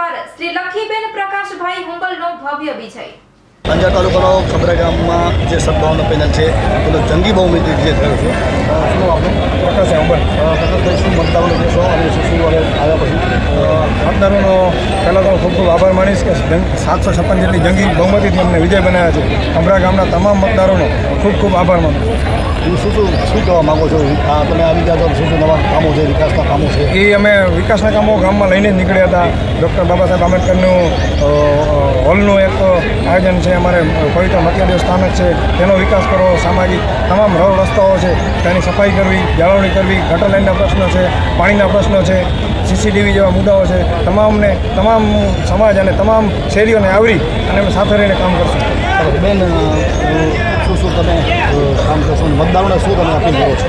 ઉમેદવાર શ્રી લખીબેન પ્રકાશભાઈ હુંબલનો ભવ્ય વિજય અંજાર તાલુકાનો ખબરા ગામમાં જે સદભાવના પેનલ છે એનો જંગી બહુમતી વિજય થયો છે પ્રકાશ અંબલ પ્રકાશભાઈ શું મતદારોને દેશો અને શું આવ્યા પછી મતદારોનો પહેલાં તો ખૂબ ખૂબ આભાર માનીશ કે સાતસો છપ્પન જેટલી જંગી બહુમતીથી અમને વિજય બનાવ્યા છે. અમરા ગામના તમામ મતદારોનો ખૂબ ખૂબ આભાર માનું હું શું શું શું કહેવા માગો છો? આ તમે આવી ગયા તો શું શું નવા કામો છે વિકાસના કામો છે? એ અમે વિકાસના કામો ગામમાં લઈને જ નીકળ્યા હતા. ડૉક્ટર બાબા સાહેબ આંબેડકરનું હોલનું એક આયોજન છે. અમારે પવિત્ર મતદાર સ્થાનક છે. તેનો વિકાસ કરવો સામાજિક તમામ રોડ રસ્તાઓ છે. તેની સફાઈ કરવી જાળવણી કરવી ગટર લાઇનના પ્રશ્નો છે પાણીના પ્રશ્નો છે સીસીટીવી જેવા મુદ્દાઓ છે. તમામને તમામ તમામ સમાજ અને તમામ શેરીઓને આવરી અને અમે સાથે રહીને કામ કરશું. બેન શું શું તમે કામ કરશો? મતદારોને શું તમે અપીલ કરો છો?